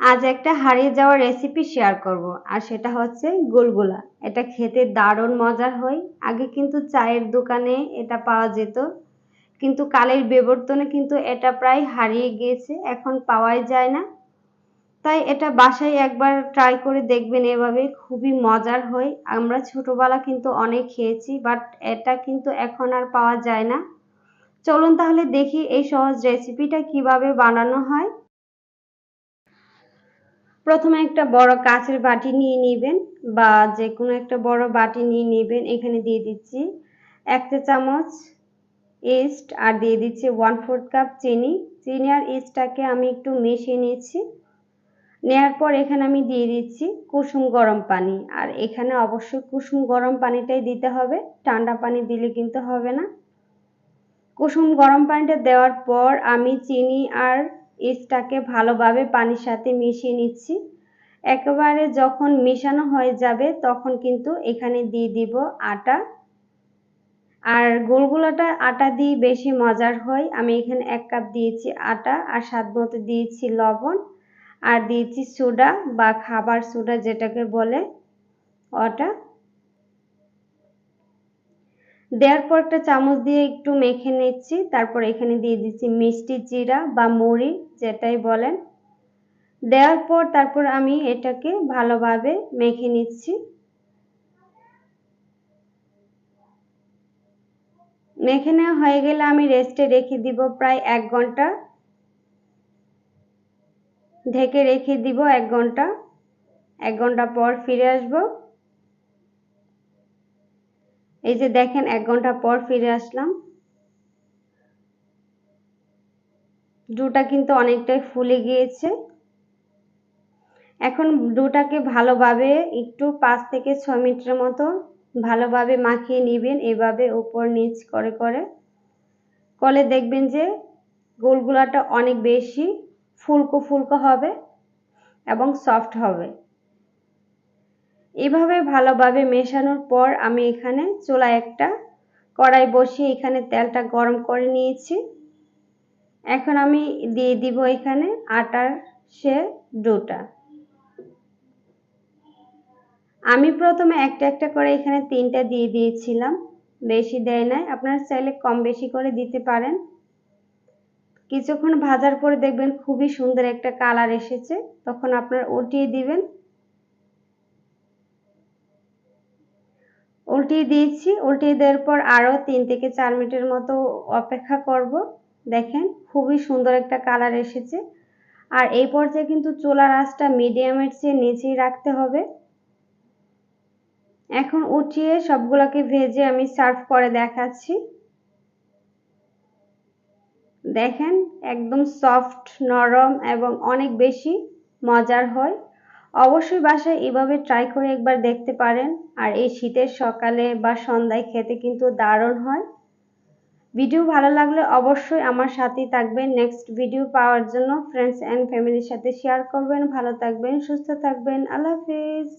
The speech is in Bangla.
আজ একটা হারিয়ে যাওয়া রেসিপি শেয়ার করব, আর সেটা হচ্ছে গুলগুলা। এটা খেতে দারুণ মজার হয়। আগে কিন্তু চায়ের দোকানে এটা পাওয়া যেত, কিন্তু কালের বিবর্তনে কিন্তু এটা প্রায় হারিয়ে গিয়েছে, এখন পাওয়াই যায় না। তাই এটা বাসায় একবার ট্রাই করে দেখবেন এভাবে, খুবই মজার হয়। আমরা ছোটবেলা কিন্তু অনেক খেয়েছি বাট এটা কিন্তু এখন আর পাওয়া যায় না। চলুন তাহলে দেখি এই সহজ রেসিপিটা কীভাবে বানানো হয়। প্রথমে একটা বড় কাঁচের বাটি নিয়ে নেবেন বা যে কোনো একটা বড় বাটি নিয়ে নেবেন। এখানে দিয়ে দিচ্ছি এক চা চামচ ইস্ট আর দিয়ে দিচ্ছি ওয়ান ফোর্থ কাপ চিনি। চিনি আর ইস্টটাকে আমি একটু মিশিয়ে নিয়েছি। নেওয়ার পর এখানে আমি দিয়ে দিচ্ছি কুসুম গরম পানি। আর এখানে অবশ্যই কুসুম গরম পানিটাই দিতে হবে। ঠান্ডা পানি দিলে কিন্তু হবে না। কুসুম গরম পানিটা দেওয়ার পর আমি চিনি আর ইস্টটাকে ভালোভাবে পানির সাথে মিশিয়ে নিচ্ছি। একেবারে যখন মেশানো হয়ে যাবে তখন কিন্তু এখানে দিয়ে দিব আটা। আর গোলগুলোটা আটা দিয়ে বেশি মজার হয়। আমি এখানে এক কাপ দিয়েছি আটা আর স্বাদ মতো দিয়েছি লবণ আর দিয়েছি সোডা বা খাবার সোডা যেটাকে বলে, ওটা। দেওয়ার পর একটা চামচ দিয়ে একটু মেখে নিচ্ছি। তারপর এখানে দিয়ে দিচ্ছি মিষ্টি জিরা বা মুড়ি, যেটাই বলেন। দেওয়ার পর তারপর আমি এটাকে ভালোভাবে মেখে নিচ্ছি। মেখে নেওয়া হয়ে গেলে আমি রেস্টে রেখে দিব প্রায় এক ঘণ্টা। ঢেকে রেখে দিব এক ঘণ্টা। এক ঘণ্টা পর ফিরে আসব। এই যে দেখেন, এক ঘণ্টা পর ফিরে আসলাম। ডুটা কিন্তু অনেকটাই ফুলে গিয়েছে। এখন ডুটাকে ভালোভাবে একটু পাঁচ থেকে ছ মিনিটের মতো ভালোভাবে মাখিয়ে নেবেন, এভাবে উপর নিচ করে করে। কলে দেখবেন যে গোলগুলাটা অনেক বেশি ফুলকো ফুলকো হবে এবং সফট হবে। এভাবে ভালোভাবে মেশানোর পর আমি এখানে চুলা একটা কড়াই বসিয়ে এখানে তেলটা গরম করে নিয়েছি। এখন আমি দিয়ে দিব এখানে আটার সে ডোটা আমি প্রথমে একটা একটা করে এখানে তিনটা দিয়ে দিয়েছিলাম। বেশি দেয় নাই। আপনারা চাইলে কম বেশি করে দিতে পারেন। কিছুক্ষণ ভাজার পরে দেখবেন খুবই সুন্দর একটা কালার এসেছে। তখন আপনার উঠিয়ে দিবেন। উল্টিয়ে দিয়েছি, উল্টিয়ে দেওয়ার পর আরও তিন থেকে চার মিনিটের মতো অপেক্ষা করব। দেখেন খুবই সুন্দর একটা কালার এসেছে। আর এই পর্যায়ে কিন্তু চুলার আঁচটা মিডিয়ামের চেয়ে নিচেই রাখতে হবে। এখন উঠিয়ে সবগুলোকে ভেজে আমি সার্ভ করে দেখাচ্ছি। দেখেন একদম সফট, নরম এবং অনেক বেশি মজার হয়। অবশ্যই বাসায় এভাবে ট্রাই করে একবার দেখতে পারেন। আর এই শীতের সকালে বা সন্ধ্যায় খেতে কিন্তু দারুণ হয়। ভিডিও ভালো লাগলে অবশ্যই আমার সাথেই থাকবেন। নেক্সট ভিডিও পাওয়ার জন্য ফ্রেন্ডস অ্যান্ড ফ্যামিলির সাথে শেয়ার করবেন। ভালো থাকবেন, সুস্থ থাকবেন। আল্লাহ হাফিজ।